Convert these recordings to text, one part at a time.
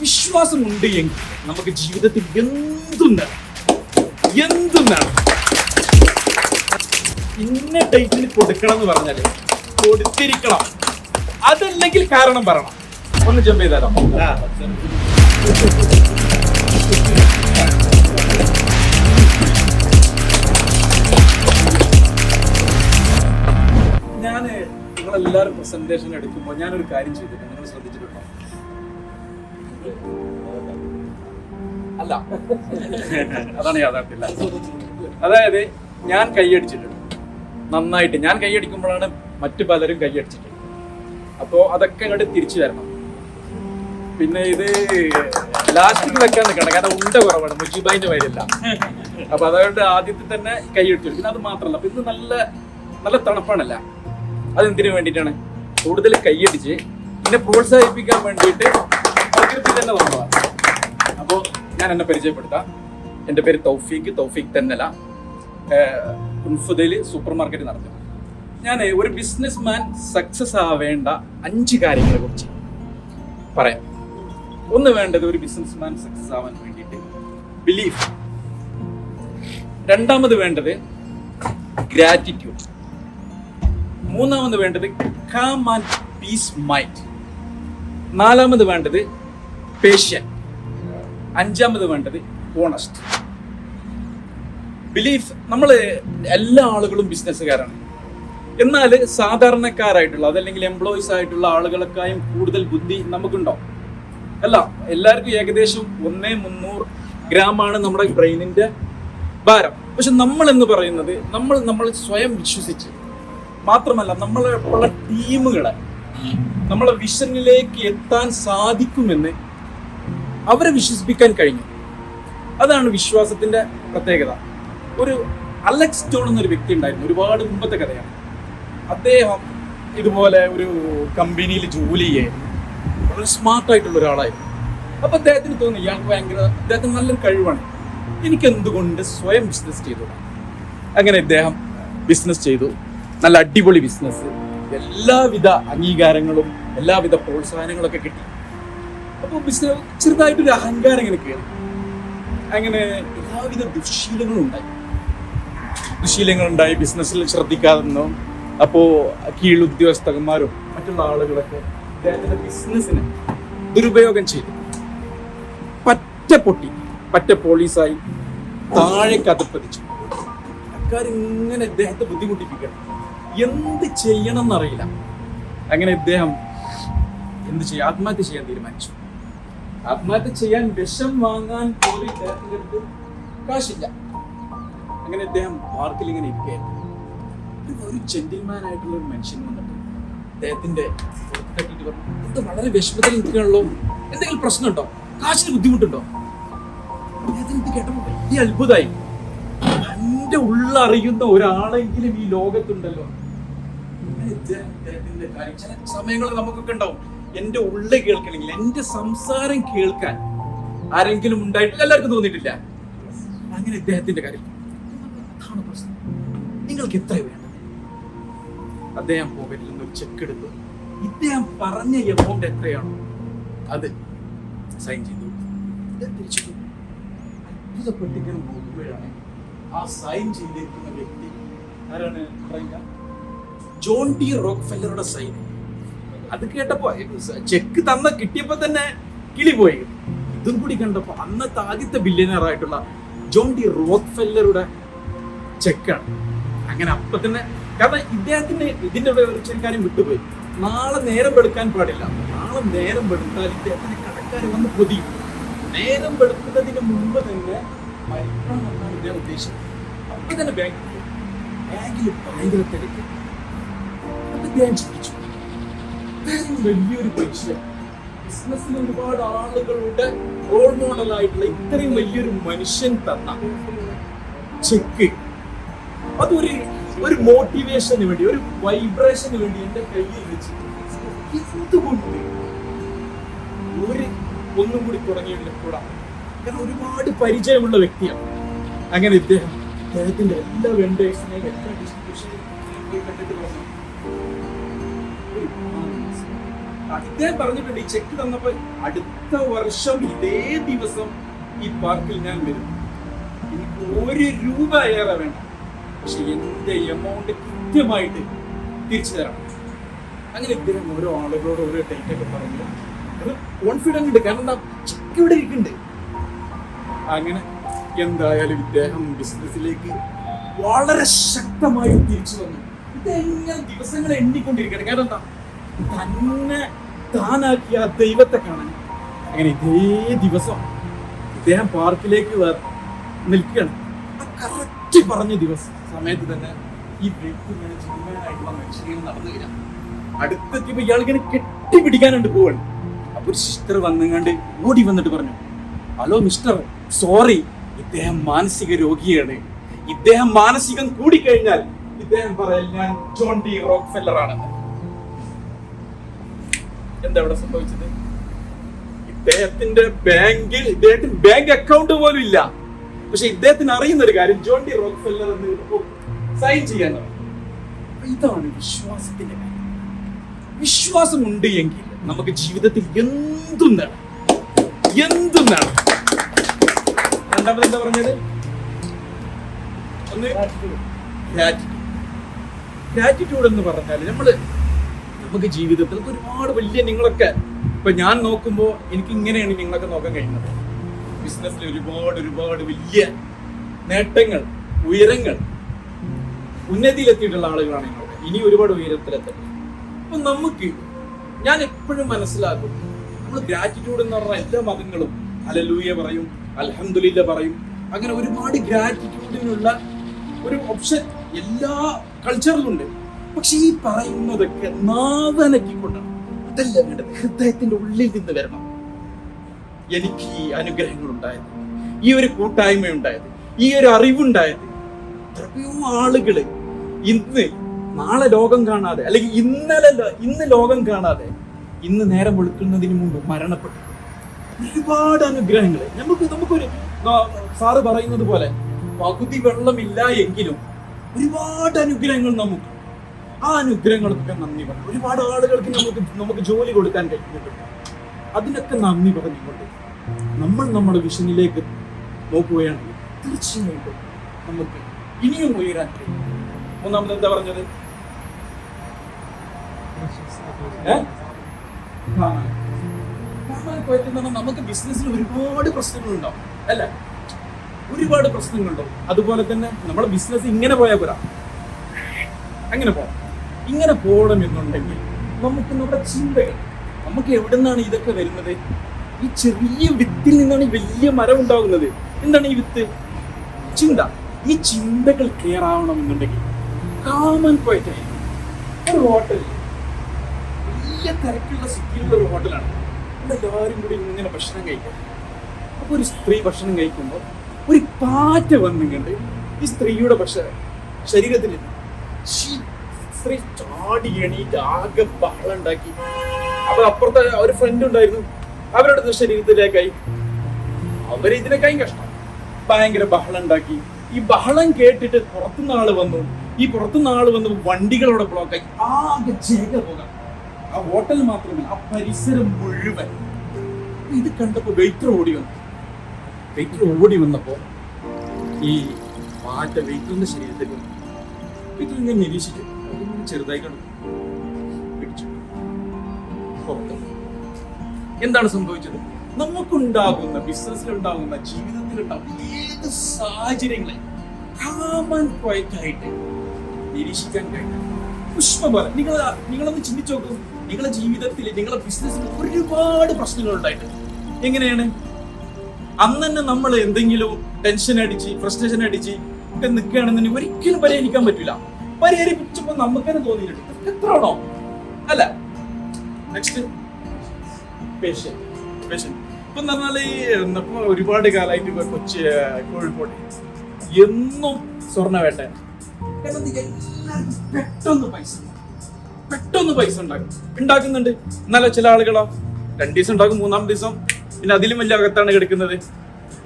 വിശ്വാസം ഉണ്ട് എങ്കിൽ നമുക്ക് ജീവിതത്തിൽ എന്തും നേടാം? എന്തും നേടാം? ഇന്ന ഡേറ്റിന് കൊടുക്കണം എന്ന് പറഞ്ഞാൽ കൊടുത്തിരിക്കണം. അതല്ലെങ്കിൽ കാരണം പറയണം. ഒന്ന് ജമ്പ് ചെയ്താലോ? ഞാൻ നിങ്ങളെല്ലാവരും പ്രസന്റേഷൻ എടുക്കുമ്പോൾ ഞാനൊരു കാര്യം ചെയ്തിട്ടുണ്ട്. അല്ല. അതാണ് യാഥാർത്ഥ്യം അതായത് ഞാൻ കൈയടിച്ചിട്ടുണ്ട്. നന്നായിട്ട്. ഞാൻ കൈയടിക്കുമ്പോഴാണ് മറ്റു പലരും കൈയടിച്ചിട്ടുള്ളത്. അപ്പോൾ അതൊക്കെ അങ്ങോട്ട് തിരിച്ചു തരണം. പിന്നെ ഇത് ലാസ്റ്റിൽ വെക്കാൻ നിൽക്കണം കാരണം ഉണ്ട കുറവാണ്. മുജിബായിന്റെ പേരില്ല അപ്പൊ അതുകൊണ്ട് ആദ്യത്തെ തന്നെ കൈയടിച്ചു. പിന്നെ അത് മാത്രമല്ല. അപ്പൊ ഇത് നല്ല നല്ല തണുപ്പാണല്ല. അതെന്തിനു വേണ്ടിയിട്ടാണ്? കൂടുതൽ കൈയടിച്ച് എന്നെ പ്രോത്സാഹിപ്പിക്കാൻ വേണ്ടിയിട്ട് പ്രകൃതി തന്നെ വന്നതാണ്. അപ്പോൾ ഞാൻ എന്നെ പരിചയപ്പെടുത്താം. എന്റെ പേര് തൗഫീഖ് തൗഫീഖ് തന്നല. കുൻഫുദയിൽ സൂപ്പർ മാർക്കറ്റ് നടത്തുന്നത് ഞാൻ ഒരു ബിസിനസ് മാൻ സക്സസ് ആവേണ്ട അഞ്ച് കാര്യങ്ങളെ കുറിച്ച് പറയാം. ഒന്ന് വേണ്ടത് ഒരു ബിസിനസ് മാൻ സക്സസ് ആവാൻ വേണ്ടിയിട്ട് ബിലീഫ് രണ്ടാമത് വേണ്ടത് ഗ്രാറ്റിറ്റ്യൂഡ് മൂന്നാമത് വേണ്ടത് കാം ആൻഡ് പീസ് മൈൻഡ് നാലാമത് വേണ്ടത് പേഷ്യൻ അഞ്ചാമത് വേണ്ടത് ഓണസ്റ്റ് ബിലീഫ് നമ്മൾ എല്ലാ ആളുകളും ബിസിനസ്സുകാരാണ് എന്നാൽ സാധാരണക്കാരായിട്ടുള്ള അതല്ലെങ്കിൽ എംപ്ലോയീസ് ആയിട്ടുള്ള ആളുകളെക്കായും കൂടുതൽ ബുദ്ധി നമുക്കുണ്ടോ? അല്ല എല്ലാവർക്കും ഏകദേശം ഒന്നേ മുന്നൂറ് ഗ്രാമാണ് നമ്മുടെ ബ്രെയിനിന്റെ ഭാരം. പക്ഷെ നമ്മൾ എന്ന് പറയുന്നത് നമ്മൾ നമ്മൾ സ്വയം വിശ്വസിച്ച്. മാത്രമല്ല നമ്മളെ ടീമുകളെ നമ്മളെ വിഷനിലേക്ക് എത്താൻ സാധിക്കുമെന്ന് അവരെ വിശ്വസിപ്പിക്കാൻ കഴിഞ്ഞു. അതാണ് വിശ്വാസത്തിന്റെ പ്രത്യേകത. ഒരു അലക്സ് ടോൺ എന്നൊരു വ്യക്തി ഉണ്ടായിരുന്നു. ഒരുപാട് മുമ്പത്തെ കഥയാണ്. അദ്ദേഹം ഇതുപോലെ ഒരു കമ്പനിയിൽ ജോലി ചെയ്യായിരുന്നു. വളരെ സ്മാർട്ടായിട്ടുള്ള ഒരാളായിരുന്നു. അപ്പൊ അദ്ദേഹത്തിന് തോന്നി ഇയാൾക്ക് ഭയങ്കര അദ്ദേഹത്തിന് നല്ലൊരു കഴിവാണ്. എനിക്ക് എന്തുകൊണ്ട് സ്വയം ബിസിനസ് ചെയ്തു? അങ്ങനെ ഇദ്ദേഹം ബിസിനസ് ചെയ്തു. നല്ല അടിപൊളി ബിസിനസ് എല്ലാവിധ അംഗീകാരങ്ങളും എല്ലാവിധ പ്രോത്സാഹനങ്ങളൊക്കെ കിട്ടി. അപ്പോൾ ബിസിനസ് ചെറുതായിട്ടൊരു അഹങ്കാരം ഇങ്ങനെ കയറി അങ്ങനെ എല്ലാവിധ ദുശീലങ്ങളും ഉണ്ടായി. ദുശീലങ്ങൾ ഉണ്ടായി ബിസിനസ്സിൽ ശ്രദ്ധിക്കാതെ നിന്നും. അപ്പോൾ കീഴ് ഉദ്യോഗസ്ഥന്മാരും മറ്റുള്ള ആളുകളൊക്കെ അദ്ദേഹത്തിന്റെ ബിസിനസ്സിനെ ദുരുപയോഗം ചെയ്തു. പറ്റ പൊട്ടി പറ്റ പോളീസായി താഴെ കഥപ്പതിച്ചു ആൾക്കാർ ഇങ്ങനെ ഇദ്ദേഹത്തെ ബുദ്ധിമുട്ടിപ്പിക്കണം. എന്ത് ചെയ്യണം എന്നറിയില്ല അങ്ങനെ അദ്ദേഹം എന്ത് ചെയ്യും? ആത്മഹത്യ ചെയ്യാൻ തീരുമാനിച്ചു. ആത്മഹത്യ ചെയ്യാൻ വിഷം വാങ്ങാൻ പോലും ഇദ്ദേഹത്തിന്റെ അടുത്ത് കാശില്ല. അങ്ങനെ അദ്ദേഹം പാർക്കിൽ ഇങ്ങനെ ഇരിക്കുകയായിരുന്നു ഒരു- ജെന്റിൽമാനായിട്ടുള്ള ഒരു മനുഷ്യൻ വന്നിട്ട് അദ്ദേഹത്തിന്റെ എന്ത് വളരെ വിഷമത്തിൽ നിൽക്കുകയാണല്ലോ? എന്തെങ്കിലും പ്രശ്നമുണ്ടോ? കാശിന് ബുദ്ധിമുട്ടുണ്ടോ? അദ്ദേഹത്തിന് ഇത് കേട്ടപ്പോൾ വലിയ അത്ഭുതമായി. എന്റെ ഉള്ളറിയുന്ന ഒരാളെങ്കിലും ഈ ലോകത്തുണ്ടല്ലോ. ഇദ്ദേഹത്തിന്റെ കാര്യം ചില സമയങ്ങളിൽ നമുക്കൊക്കെ ഉണ്ടാവും. എന്റെ ഉള്ള കേൾക്കണമെങ്കിൽ എന്റെ സംസാരം കേൾക്കാൻ ആരെങ്കിലും ഉണ്ടായിട്ടില്ല എല്ലാവർക്കും തോന്നിയിട്ടില്ല. അങ്ങനെ ഇദ്ദേഹത്തിന്റെ കാര്യം. നിങ്ങൾക്ക് എത്ര വേണം അദ്ദേഹം പോക്കറ്റിൽ നിന്ന് ഒരു ചെക്ക് എടുത്തു ഇദ്ദേഹം പറഞ്ഞ എമൗണ്ട് എത്രയാണോ അത് സൈൻ ചെയ്തു. അത്ഭുതപ്പെട്ടിങ്ങനെ നോക്കുമ്പോഴാണ് ആ സൈൻ ചെയ്തിരിക്കുന്ന വ്യക്തി. ആരാണ്? ജോൺ ഡി റോക്ക് ഫെല്ലറുടെ സൈൻ അത് കേട്ടപ്പോ ചെക്ക് തന്ന കിട്ടിയപ്പോ തന്നെ കിളി പോയി. ഇതും കൂടി കണ്ടപ്പോ അന്നത്തെ ആദ്യത്തെ ബില്യനർ ആയിട്ടുള്ള ജോൺ ഡി റോക്ക് ഫെല്ലറുടെ ചെക്കാണ്. അങ്ങനെ അപ്പൊ തന്നെ കാരണം ഇദ്ദേഹത്തിന് ഇതിന്റെ കാര്യം വിട്ടുപോയി. നാളെ നേരം വെളുക്കാൻ പാടില്ല. നാളെ നേരം വെളുത്താൽ ഇദ്ദേഹത്തിന് കടക്കാർ വന്ന് പൊതിയും. നേരം വെളുക്കുന്നതിന് മുമ്പ് തന്നെ മരിക്കണം എന്നാണ് ഇദ്ദേഹം അപ്പൊ തന്നെ ബാങ്കിൽ ബാങ്കിൽ ഭയങ്കര തിരക്ക്. അപ്പൊ ഇദ്ദേഹം ചിന്തിച്ചു. ഇത്രയും വലിയൊരു മനുഷ്യൻ ബിസിനസ്സിൽ ഒരുപാട് ആളുകളുടെ റോൾ മോഡൽ ആയിട്ടുള്ള ഇത്രയും വലിയൊരു മനുഷ്യൻ തന്ന ചെക്ക്. അതൊരു ഒരു മോട്ടിവേഷന് വേണ്ടി ഒരു വൈബ്രേഷന് വേണ്ടി എന്റെ കയ്യിൽ വെച്ച് എന്തുകൊണ്ട് ഒരു ഒന്നും കൂടി തുടങ്ങിയിട്ടില്ല കൂടാ? ഒരുപാട് പരിചയമുള്ള വ്യക്തിയാണ്. അങ്ങനെ ഇദ്ദേഹം അദ്ദേഹത്തിന്റെ എല്ലാ വെണ്ടേഴ്സിനെയും എല്ലാ ഡിസ്ട്രിബ്യൂഷനെയും കണ്ടിട്ട് പറഞ്ഞു. ഇദ്ദേഹം പറഞ്ഞിട്ടുണ്ട് ഈ ചെക്ക് തന്നപ്പോ അടുത്ത വർഷം ഇതേ ദിവസം ഈ പാർക്കിൽ ഞാൻ വരും. എനിക്ക് ഒരു രൂപ ഏറെ വേണം പക്ഷെ എന്റെ എമൗണ്ട് കൃത്യമായിട്ട് തിരിച്ചു തരണം. അങ്ങനെ ഇദ്ദേഹം ഓരോ ആളുകളോട് ഓരോ ഡേറ്റ് ഒക്കെ പറഞ്ഞു. അത് കോൺഫിഡന്റ് ഉണ്ട്. കാരണം എന്താ? ചെക്ക് ഇവിടെ ഇരിക്കുന്നുണ്ട്. അങ്ങനെ എന്തായാലും ഇദ്ദേഹം ബിസിനസ്സിലേക്ക് വളരെ ശക്തമായി തിരിച്ചു വന്നു. ഇതെങ്ങനെ ദിവസങ്ങൾ എണ്ണിക്കൊണ്ടിരിക്കണം കാരണം എന്താ? തന്നെ താനാക്കിയ ദൈവത്തെ കാണാൻ. അങ്ങനെ ഇതേ ദിവസം ഇദ്ദേഹം പാർക്കിലേക്ക് നിൽക്കുകയാണ്. കറക്റ്റ് പറഞ്ഞ ദിവസം സമയത്ത് തന്നെ ഈ വ്യക്തി ഇങ്ങനെ അടുത്തെത്തിയപ്പോ ഇയാളിങ്ങനെ കെട്ടിപ്പിടിക്കാനുണ്ട് പോവാണ് അപ്പൊ ഒരു സിസ്റ്റർ വന്നങ്ങാണ്ട് ഓടി വന്നിട്ട് പറഞ്ഞു ഹലോ മിസ്റ്റർ സോറി ഇദ്ദേഹം മാനസിക രോഗിയാണ്. ഇദ്ദേഹം മാനസികം കൂടിക്കഴിഞ്ഞാൽ ഇദ്ദേഹം പറയാൻ ഞാൻ ജോൺ ഡി റോക്ക് ഫെല്ലർ ആണെന്ന് എന്താ ഇവിടെ സംഭവിച്ചത്? ഇദ്ദേഹത്തിന്റെ ബാങ്കിൽ ഇദ്ദേഹത്തിന് ബാങ്ക് അക്കൗണ്ട് പോലും ഇല്ല. പക്ഷെ ഇദ്ദേഹത്തിന് അറിയുന്ന ഒരു കാര്യം ജോൺ ഡി റോക്ക് ഫെല്ലർ എന്ന് സൈൻ ചെയ്യാനാണ് ഇതാണ് വിശ്വാസത്തിന്റെ കാര്യം. വിശ്വാസം ഉണ്ട് എങ്കിൽ നമുക്ക് ജീവിതത്തിൽ എന്തും നേടാം. എന്തും നേടാം. രണ്ടാമത് എന്താ പറഞ്ഞത്? ഒന്ന് ഗ്രാറ്റിറ്റ്യൂഡ് എന്ന് പറഞ്ഞാൽ നമ്മൾ നമുക്ക് ജീവിതത്തിൽ ഒരുപാട് വലിയ നിങ്ങളൊക്കെ ഇപ്പൊ ഞാൻ നോക്കുമ്പോൾ എനിക്ക് ഇങ്ങനെയാണ് നിങ്ങളൊക്കെ നോക്കാൻ കഴിയുന്നത്. ബിസിനസ്സിൽ ഒരുപാട് ഒരുപാട് വലിയ നേട്ടങ്ങൾ ഉയരങ്ങൾ ഉന്നതിയിലെത്തിയിട്ടുള്ള ആളുകളാണ് നിങ്ങളൊക്കെ. ഇനി ഒരുപാട് ഉയരത്തിലെത്തട്ടെ. അപ്പൊ നമുക്ക് ഞാൻ എപ്പോഴും മനസ്സിലാക്കും നമ്മൾ ഗ്രാറ്റിറ്റ്യൂഡ് എന്ന് പറഞ്ഞ എല്ലാ മതങ്ങളും അലലൂയ പറയും അലഹമുല്ല പറയും. അങ്ങനെ ഒരുപാട് ഗ്രാറ്റിറ്റ്യൂഡിനുള്ള ഒരു ഓപ്ഷൻ എല്ലാ കൾച്ചറിലുണ്ട് പക്ഷെ ഈ പറയുന്നതൊക്കെ നാവനക്കിക്കൊണ്ടാണ്. അതല്ല വേണ്ടത് ഹൃദയത്തിന്റെ ഉള്ളിൽ നിന്ന് വരണം. എനിക്ക് ഈ അനുഗ്രഹങ്ങൾ ഉണ്ടായത് ഈ ഒരു കൂട്ടായ്മ ഉണ്ടായത് ഈ ഒരു അറിവുണ്ടായത് എത്രയോ ആളുകൾ ഇന്ന് നാളെ ലോകം കാണാതെ അല്ലെങ്കിൽ ഇന്നലെ ഇന്ന് ലോകം കാണാതെ ഇന്ന് നേരം വെളുക്കുന്നതിന് മുമ്പ് മരണപ്പെട്ടു. ഒരുപാട് അനുഗ്രഹങ്ങൾ നമുക്ക് നമുക്കൊരു സാറ് പറയുന്നത് പോലെ പകുതി വെള്ളമില്ല എങ്കിലും ഒരുപാട് അനുഗ്രഹങ്ങൾ നമുക്ക് ആ അനുഗ്രഹങ്ങളൊക്കെ നന്ദി പറഞ്ഞു ഒരുപാട് ആളുകൾക്ക് നമുക്ക് നമുക്ക് ജോലി കൊടുക്കാൻ കഴിയുന്നുണ്ട്. അതിനൊക്കെ നന്ദി പറഞ്ഞുകൊണ്ട് നമ്മൾ നമ്മുടെ വിഷനിലേക്ക് നോക്കുകയാണെങ്കിൽ തീർച്ചയായിട്ടും നമുക്ക് ഇനിയും ഉയരാൻ കഴിയും. മൂന്നാമത് എന്താ പറഞ്ഞത്? നമുക്ക് ബിസിനസ്സിൽ ഒരുപാട് പ്രശ്നങ്ങളുണ്ടാവും. അല്ല? ഒരുപാട് പ്രശ്നങ്ങളുണ്ടാവും. അതുപോലെ തന്നെ നമ്മുടെ ബിസിനസ് ഇങ്ങനെ പോയാൽ പോരാ. അങ്ങനെ പോകാം ഇങ്ങനെ പോകണം എന്നുണ്ടെങ്കിൽ നമുക്ക് നമ്മുടെ ചിന്തകൾ നമുക്ക് എവിടെ നിന്നാണ് ഇതൊക്കെ വരുന്നത്? ഈ ചെറിയ വിത്തിൽ നിന്നാണ് ഈ വലിയ മരം ഉണ്ടാകുന്നത്. എന്താണ് ഈ വിത്ത്? ചിന്ത. ഈ ചിന്തകൾ ക്ലിയർ ആവണമെന്നുണ്ടെങ്കിൽ കാമൻ പോയിട്ട് ഒരു ഹോട്ടൽ വലിയ തിരക്കുള്ള സിറ്റിയിലുള്ള ഒരു ഹോട്ടലാണ് എല്ലാവരും കൂടി ഇങ്ങനെ ഭക്ഷണം കഴിക്കാം. അപ്പൊ ഒരു സ്ത്രീ ഭക്ഷണം കഴിക്കുമ്പോൾ ഒരു പാറ്റ വന്നിങ്ങണ്ട് ഈ സ്ത്രീയുടെ ഭക്ഷണം ശരീരത്തിൽ ശി- ചാടി എണീറ്റ് ആകെ ബഹളം ഉണ്ടാക്കി. അപ്പൊ അപ്പുറത്തെ ഒരു ഫ്രണ്ട് ഉണ്ടായിരുന്നു. അവരുടെ ശരീരത്തിലേക്കായി. അവർ ഇതിനേക്കായി കഷ്ടം. ഭയങ്കര ബഹളം ഉണ്ടാക്കി. ഈ ബഹളം കേട്ടിട്ട് പുറത്തുനിന്ന് ആൾ വന്നു. ഈ പുറത്തുനിന്ന് ആൾ വന്ന് വണ്ടികളോടെ ബ്ലോക്കായി ആകെ ചേക പോകാം ആ ഹോട്ടൽ മാത്രമല്ല ആ പരിസരം മുഴുവൻ. ഇത് കണ്ടപ്പോ വെയിറ്റർ ഓടി വന്നു. വെയിറ്റർ ഓടി വന്നപ്പോ ഈ മാറ്റ വെയിറ്ററിന്റെ ശരീരത്തിൽ വെയിറ്റർ ഇങ്ങനെ നിരീക്ഷിച്ചു അതിങ്ങനെ എന്താണ് സംഭവിച്ചത്? നമുക്കുണ്ടാകുന്ന ബിസിനസ്സിലുണ്ടാകുന്ന ജീവിതത്തിലുണ്ടാകുന്ന ഏത് സാഹചര്യങ്ങളെ കാമൻ ക്വയറ്റായിട്ട് നിരീക്ഷിക്കാൻ കഴിയും. പുഷ്പപോലെ നിങ്ങൾ നിങ്ങളൊന്ന് ചിന്തിച്ചു നോക്കും. നിങ്ങളുടെ ജീവിതത്തിൽ നിങ്ങളുടെ ബിസിനസ്സിൽ ഒരുപാട് പ്രശ്നങ്ങൾ ഉണ്ടായിട്ടുണ്ട്. എങ്ങനെയാണ്? അന്ന് തന്നെ നമ്മൾ എന്തെങ്കിലും ടെൻഷൻ അടിച്ച് ഫ്രസ്ട്രേഷൻ അടിച്ച് ഒക്കെ നിൽക്കുകയാണെന്നുണ്ടെങ്കിൽ ഒരിക്കലും പരിഹരിക്കാൻ പറ്റില്ല പരിഹരിപ്പിച്ചപ്പോ നമുക്ക് തന്നെ തോന്നിയിട്ടുണ്ട് എത്രയാണോ? അല്ല? നെക്സ്റ്റ് ഇപ്പൊ ഒരുപാട് കാലമായിട്ട് കൊച്ചി കോഴിക്കോട്. എന്നും സ്വർണ വേട്ട. കാരണം ഇത് പെട്ടെന്ന് പൈസ. പെട്ടെന്ന് പൈസ ഉണ്ടാക്കും. ഉണ്ടാക്കുന്നുണ്ട്. എന്നാലോ ചില ആളുകളോ രണ്ടു ദിവസം ഉണ്ടാക്കും മൂന്നാം ദിവസം. പിന്നെ അതിലും വലിയ അകത്താണ് കിടക്കുന്നത്.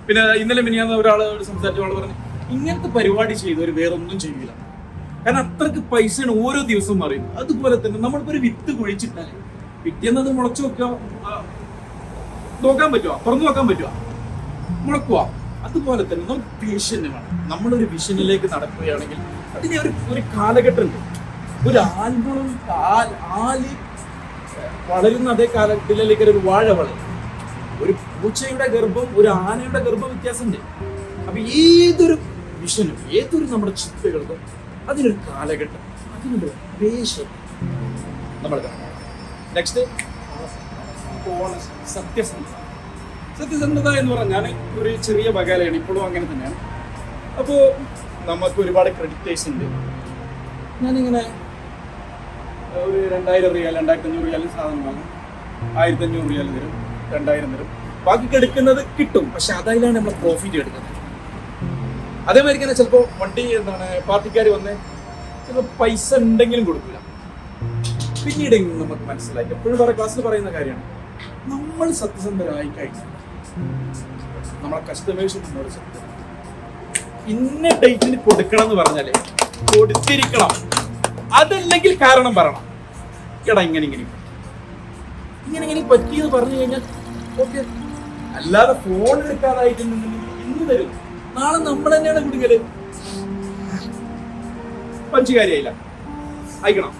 പിന്നെ ഇന്നലെ മിനിയാന്ന് ഒരാളോട് സംസാരിച്ച ആൾ പറഞ്ഞു ഇങ്ങനത്തെ പരിപാടി ചെയ്തവർ വേറൊന്നും ചെയ്യില്ല കാരണം അത്രയ്ക്ക് പൈസയാണ് ഓരോ ദിവസം മാറിയത് അതുപോലെ തന്നെ നമ്മളിപ്പോ ഒരു വിത്ത് കുഴിച്ചിട്ടാൽ പിറ്റേന്നത് മുളച്ചു വെക്കുക നോക്കാൻ പറ്റുമോ തുറന്നു നോക്കാൻ പറ്റുമോ മുളക്കുക അതുപോലെ തന്നെ നമുക്ക് പേഷ്യന്റ് വേണം. നമ്മളൊരു വിഷനിലേക്ക് നടക്കുകയാണെങ്കിൽ അതിന് ഒരു ഒരു കാലഘട്ടം ഉണ്ട് ഒരു ആൽബം ആൽ വളരുന്ന അതേ കാലഘട്ടത്തിലേക്ക് ഒരു വാഴ വളരും. ഒരു പൂച്ചയുടെ ഗർഭം ഒരു ആനയുടെ ഗർഭം വ്യത്യാസമുണ്ട് അപ്പൊ ഏതൊരു വിഷനും ഏതൊരു നമ്മുടെ ചിന്തകൾക്കും അതിനൊരു കാലഘട്ടം അതിനൊരു വേഷം നമ്മൾ നെക്സ്റ്റ് സത്യസന്ധത. സത്യസന്ധത എന്ന് പറഞ്ഞാൽ ഒരു ചെറിയ ബകാലയാണ് ഇപ്പോഴും അങ്ങനെ തന്നെയാണ്. അപ്പോൾ നമുക്ക് ഒരുപാട് ക്രെഡിറ്റേഴ്സ് ഉണ്ട്. ഞാനിങ്ങനെ ഒരു രണ്ടായിരം റിയാൽ രണ്ടായിരത്തി അഞ്ഞൂറ് റിയാലും സാധനം വാങ്ങും. ആയിരത്തി അഞ്ഞൂറ് റിയാൽ തരും രണ്ടായിരം തരും. ബാക്കി എടുക്കുന്നത് കിട്ടും പക്ഷെ അതായാലാണ് നമ്മൾ പ്രോഫിറ്റ് എടുക്കുന്നത്. അതേമാതിരി തന്നെ ചിലപ്പോൾ വണ്ടി എന്താണ് പാർട്ടിക്കാർ വന്ന് ചിലപ്പോൾ പൈസ ഉണ്ടെങ്കിലും കൊടുക്കില്ല പിന്നീട് നമുക്ക് മനസ്സിലായി? എപ്പോഴും വേറെ ക്ലാസ്സിൽ പറയുന്ന കാര്യമാണ്. നമ്മൾ സത്യസന്ധരായി കഴിച്ചു നമ്മളെ കസ്റ്റമേഴ്സിനോട് സത്യം. ഇന്ന ഡേറ്റിന് കൊടുക്കണം എന്ന് പറഞ്ഞാലേ കൊടുത്തിരിക്കണം. അതല്ലെങ്കിൽ കാരണം പറയണം. എടാ ഇങ്ങനെ ഇങ്ങനെ. ഇങ്ങനെ ഇങ്ങനെ പറ്റിയെന്ന് പറഞ്ഞു കഴിഞ്ഞാൽ ഓക്കെ അല്ലാതെ ഫോൺ എടുക്കാതായിട്ടുണ്ടെന്നുണ്ടെങ്കിൽ ഇന്ന് തരും. നാളെ നമ്മൾ തന്നെയാണ് കുടുങ്ങൽ. പഞ്ചുകാരിയായില്ല അയക്കണം.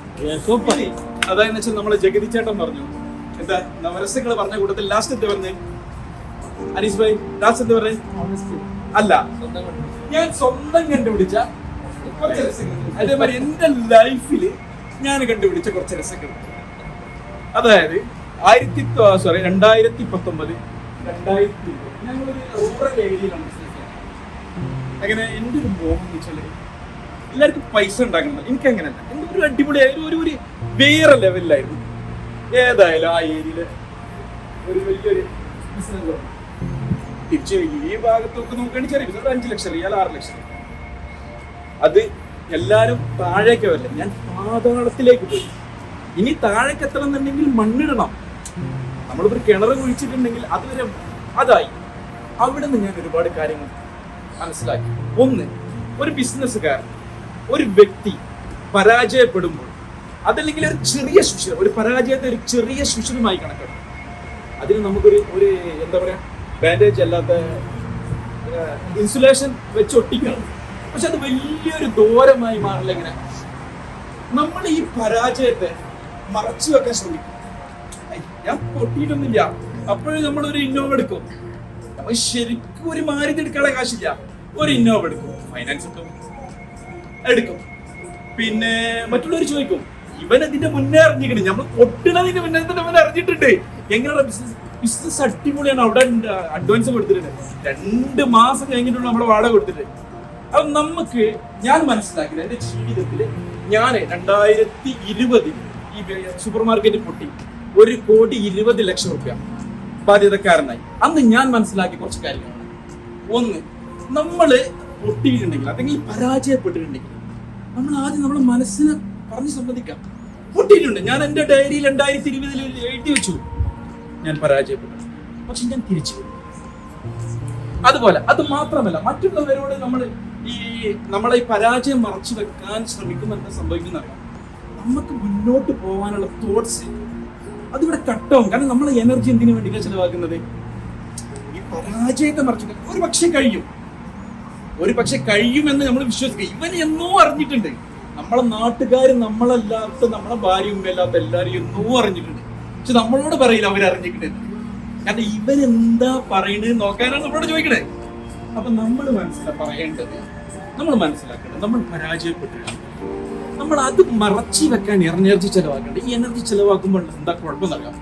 അതായെന്ന് വെച്ചാൽ നമ്മളെ ജഗതി ചേട്ടൻ പറഞ്ഞു. എന്താ നവരസങ്ങൾ പറഞ്ഞ കൂട്ടത്തിൽ ലാസ്റ്റ് എന്താ പറഞ്ഞേ? അനീസ് ഭായി ലാസ്റ്റ് എന്താ പറഞ്ഞേ? അല്ല. ഞാൻ സ്വന്തം കണ്ടുപിടിച്ച കുറച്ച് രസങ്ങൾ അതേമാതിരി എന്റെ ലൈഫിൽ ഞാൻ കണ്ടുപിടിച്ച കുറച്ച് രസങ്ങൾ അതായത് ആയിരത്തി സോറി രണ്ടായിരത്തി പത്തൊമ്പത് രണ്ടായിരത്തി ഞങ്ങളൊരു റൂറൽ ഏരിയയിലാണ് അങ്ങനെ എന്റെ ഒരു മോഹം എന്ന് വെച്ചാൽ എല്ലാവർക്കും പൈസ ഉണ്ടാക്കണം എനിക്ക് അങ്ങനെയല്ല എന്റെ ഒരു അടിപൊളിയായ ഒരു- ഒരു വേറെ ലെവലിലായിരുന്നു ഏതായാലും ആ ഏരിയയിൽ ഒരു വലിയൊരു ബിസിനസ് തിരിച്ച് ഈ ഭാഗത്തൊക്കെ നോക്കുകയാണെങ്കിൽ ചെറിയ ബിസിനസ് അഞ്ച് ലക്ഷം റിയാൽ ആറ് ലക്ഷം. അത് എല്ലാരും താഴേക്ക് വരില്ല. ഞാൻ പാതാളത്തിലേക്ക് പോയി. ഇനി താഴേക്ക് എത്തണം എന്നുണ്ടെങ്കിൽ മണ്ണിടണം. നമ്മളിപ്പോ ഒരു കിണർ കുഴിച്ചിട്ടുണ്ടെങ്കിൽ അതുവരെ അതായി. അവിടെ നിന്ന് ഞാൻ ഒരുപാട് കാര്യങ്ങൾ മനസ്സിലാക്കി. ഒന്ന് ഒരു ബിസിനസ്സുകാരൻ ഒരു വ്യക്തി പരാജയപ്പെടുമ്പോൾ അതല്ലെങ്കിൽ ഒരു ചെറിയ ശിക്ഷ ഒരു പരാജയത്തെ ഒരു ചെറിയ ശിക്ഷണമായി കണക്കാക്കും. അതിന് നമുക്കൊരു ഒരു എന്താ പറയാ ബാൻഡേജ് അല്ലാത്ത ഇൻസുലേഷൻ വെച്ച് ഒട്ടിക്കണം പക്ഷെ അത് വലിയൊരു ദൂരമായി മാറില്ല ഇങ്ങനെ നമ്മൾ ഈ പരാജയത്തെ മറച്ചു വെക്കാൻ ശ്രമിക്കും. ഞാൻ പൊട്ടിയിട്ടൊന്നുമില്ല. അപ്പോഴും നമ്മൾ ഒരു ഇന്നോവ എടുക്കും. ശരിക്കും ഒരു മാറി എടുക്കാനുള്ള കാശില്ല. ഒരു ഇന്നോവ എടുക്കും. ഫൈനാൻസ് കിട്ടും എടുക്കും. പിന്നെ മറ്റുള്ളവർ ചോദിക്കും ഇവൻ അതിന്റെ മുന്നേ അറിഞ്ഞിരിക്കണേ. നമ്മൾ പൊട്ടണതിന്റെ മുന്നേ തന്നെ അവൻ അറിഞ്ഞിട്ടുണ്ട്. എങ്ങനെയുള്ള ബിസിനസ് ബിസിനസ് അടിപൊളിയാണ്. അവിടെ അഡ്വാൻസ് കൊടുത്തിട്ടുണ്ട്. രണ്ട് മാസം കഴിഞ്ഞിട്ടുള്ള നമ്മുടെ വാടക കൊടുത്തിട്ട് അപ്പൊ നമുക്ക് ഞാൻ മനസ്സിലാക്കി എന്റെ ജീവിതത്തിൽ ഞാൻ രണ്ടായിരത്തി ഇരുപതിൽ ഈ സൂപ്പർ മാർക്കറ്റ് പൊട്ടി. ഒരു കോടി ഇരുപത് ലക്ഷം റുപ്യ ബാധ്യതക്കാരനായി. അന്ന് ഞാൻ മനസ്സിലാക്കി കുറച്ച് കാര്യങ്ങൾ ഒന്ന് നമ്മൾ പൊട്ടിയിട്ടുണ്ടെങ്കിൽ അല്ലെങ്കിൽ പരാജയപ്പെട്ടിട്ടുണ്ടെങ്കിൽ നമ്മൾ ആദ്യം നമ്മുടെ മനസ്സിനെ പറഞ്ഞ് സമ്മതിക്കാം. പൊട്ടിയിട്ടുണ്ട്. ഞാൻ എന്റെ ഡയറിയിൽ രണ്ടായിരത്തി ഇരുപതിൽ എഴുതി വെച്ചു. ഞാൻ പരാജയപ്പെട്ടു. പക്ഷെ ഞാൻ തിരിച്ചു. അതുപോലെ അത് മാത്രമല്ല മറ്റുള്ളവരോട് നമ്മൾ ഈ നമ്മളെ ഈ പരാജയം മറച്ചു വെക്കാൻ ശ്രമിക്കുമ്പോൾ സംഭവിക്കുന്ന നമുക്ക് മുന്നോട്ട് പോകാനുള്ള തോട്ട്സ് അതിവിടെ കട്ടാവും കാരണം നമ്മളെ എനർജി എന്തിനു വേണ്ടിയിട്ടാണ് ചെലവാക്കുന്നത്? ഈ പരാജയത്തെ മറച്ചു ഒരു പക്ഷേ കഴിയും ഒരു പക്ഷെ കഴിയുമെന്ന് നമ്മൾ വിശ്വസിക്കുക ഇവൻ എന്നോ അറിഞ്ഞിട്ടുണ്ട്. നമ്മളെ നാട്ടുകാർ നമ്മളല്ലാത്ത നമ്മളെ ഭാര്യ ഉമ്മയല്ലാത്ത എല്ലാവരും എന്നോ അറിഞ്ഞിട്ടുണ്ട്. പക്ഷെ നമ്മളോട് പറയില്ല അവരറിഞ്ഞിട്ടുണ്ട് കാരണം ഇവൻ എന്താ പറയണത് നോക്കാനാണ് നമ്മളോട് ചോദിക്കണേ. അപ്പൊ നമ്മൾ മനസ്സിലാ പറയേണ്ടത്. നമ്മൾ മനസ്സിലാക്കേണ്ടത് നമ്മൾ പരാജയപ്പെട്ടിട്ടുണ്ട്. നമ്മൾ അത് മറച്ചു വെക്കാൻ എനർജി ചെലവാക്കേണ്ടത് ഈ എനർജി ചെലവാക്കുമ്പോൾ എന്താ കുഴപ്പമെന്നറിയാം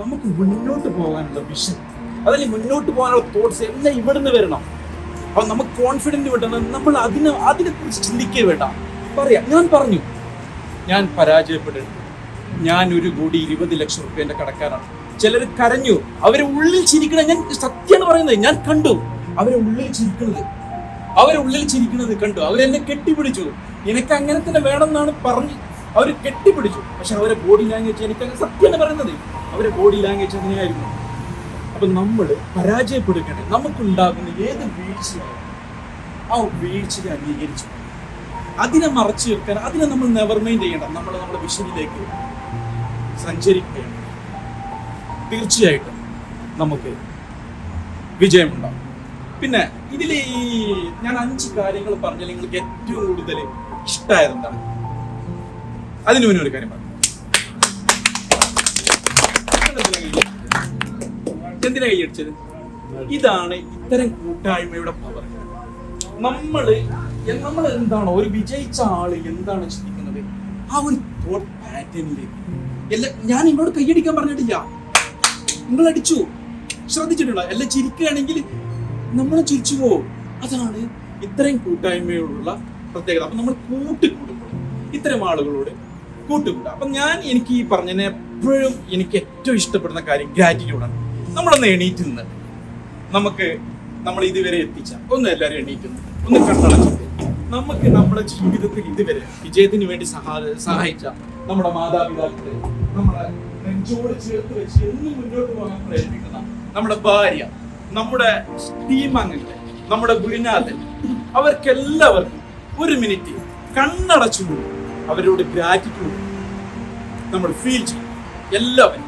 നമുക്ക് മുന്നോട്ട് പോകാനുള്ള വിഷൻ അതല്ലെങ്കിൽ മുന്നോട്ട് പോകാനുള്ള തോട്ട്സ് എല്ലാം ഇവിടുന്ന് വരണം. അപ്പൊ നമുക്ക് കോൺഫിഡന്റ് വിടണം നമ്മൾ അതിനെ അതിനെ കുറിച്ച് ചിന്തിക്കേ വേണ്ട. പറയാം. ഞാൻ പറഞ്ഞു. ഞാൻ പരാജയപ്പെട്ടിട്ടുണ്ട് ഞാൻ ഒരു കോടി ഇരുപത് ലക്ഷം റുപ്യന്റെ കടക്കാരാണ് ചിലർ കരഞ്ഞു. അവരെ ഉള്ളിൽ ചിരിക്കണ ഞാൻ സത്യമാണ് പറയുന്നത്. ഞാൻ കണ്ടു. അവരെ ഉള്ളിൽ ചിരിക്കുന്നത് അവരെ ഉള്ളിൽ ചിരിക്കുന്നത് കണ്ടു. അവരെന്നെ കെട്ടിപ്പിടിച്ചു. എനിക്ക് അങ്ങനെ തന്നെ വേണമെന്നാണ് പറഞ്ഞ് അവർ കെട്ടിപ്പിടിച്ചു. പക്ഷെ അവരെ ബോഡി ലാംഗ്വേജ് എനിക്ക് അങ്ങനെ സത്യമാണ് പറയുന്നത്. അവരെ ബോഡി ലാംഗ്വേജ് അങ്ങനെയായിരുന്നു. അപ്പൊ നമ്മൾ പരാജയപ്പെടുകയാണ്. നമുക്കുണ്ടാകുന്ന ഏത് വീഴ്ചയാണ്? ആ വീഴ്ചയെ അംഗീകരിച്ചു. അതിനെ മറച്ചു വെക്കാൻ അതിനെ നമ്മൾ നെവർ മൈൻഡ് നമ്മൾ നമ്മുടെ വിഷനിലേക്ക് സഞ്ചരിക്കുകയാണ്. തീർച്ചയായിട്ടും നമുക്ക് വിജയമുണ്ടാവും പിന്നെ ഇതിൽ ഈ ഞാൻ അഞ്ച് കാര്യങ്ങൾ പറഞ്ഞാൽ നിങ്ങൾക്ക് ഏറ്റവും കൂടുതൽ ഇഷ്ടമായത് എന്താണ് അതിനു മുന്നേ ഒരു കാര്യം പറഞ്ഞു എന്തിനാ കൈയടിച്ചത്? ഇതാണ് ഇത്തരം കൂട്ടായ്മയുടെ പവർ നമ്മൾ നമ്മൾ എന്താണോ ഒരു വിജയിച്ച ആൾ എന്താണ് ചിന്തിക്കുന്നത്? ആ ഒരു തോട്ട് പാറ്റേണിലേക്ക് ഞാൻ നിങ്ങളോട് കൈയടിക്കാൻ പറഞ്ഞിട്ടില്ല. നിങ്ങൾ അടിച്ചു. ശ്രദ്ധിച്ചിട്ടുണ്ടോ? എല്ലാം ചിരിക്കുകയാണെങ്കിൽ നമ്മൾ ചിരിച്ചു പോകും. അതാണ് ഇത്രയും കൂട്ടായ്മയോടുള്ള പ്രത്യേകത. അപ്പൊ നമ്മൾ കൂട്ടുകൂടുമ്പോൾ ഇത്തരം ആളുകളോട് കൂട്ടുകൂടുക അപ്പൊ ഞാൻ എനിക്ക് ഈ പറഞ്ഞതിനെ എപ്പോഴും എനിക്ക് ഏറ്റവും ഇഷ്ടപ്പെടുന്ന കാര്യം ഗ്രാറ്റിറ്റ്യൂഡാണ് നമ്മളൊന്ന് എണീറ്റ് നിന്ന് നമുക്ക് നമ്മൾ ഇതുവരെ എത്തിച്ച ഒന്ന് എല്ലാവരും എണീറ്റ് നിന്ന് ഒന്ന് കണ്ണടച്ചിട്ട് നമുക്ക് നമ്മുടെ ജീവിതത്തിൽ ഇതുവരെ വിജയത്തിന് വേണ്ടി സഹാ സഹായിച്ച നമ്മുടെ മാതാപിതാക്കളെ നമ്മളെ നെഞ്ചോട് ചേർത്ത് വെച്ച് എന്നും മുന്നോട്ട് പോകാൻ പ്രേരിപ്പിക്കുന്ന നമ്മുടെ ഭാര്യ നമ്മുടെ ടീം അംഗങ്ങൾ നമ്മുടെ ഗുരുനാഥൻ അവർക്കെല്ലാവർക്കും ഒരു മിനിറ്റ് കണ്ണടച്ചുകൊണ്ട് അവരോട് ഗ്രാറ്റിറ്റ്യൂഡ് നമ്മൾ ഫീൽ ചെയ്യും. എല്ലാവരും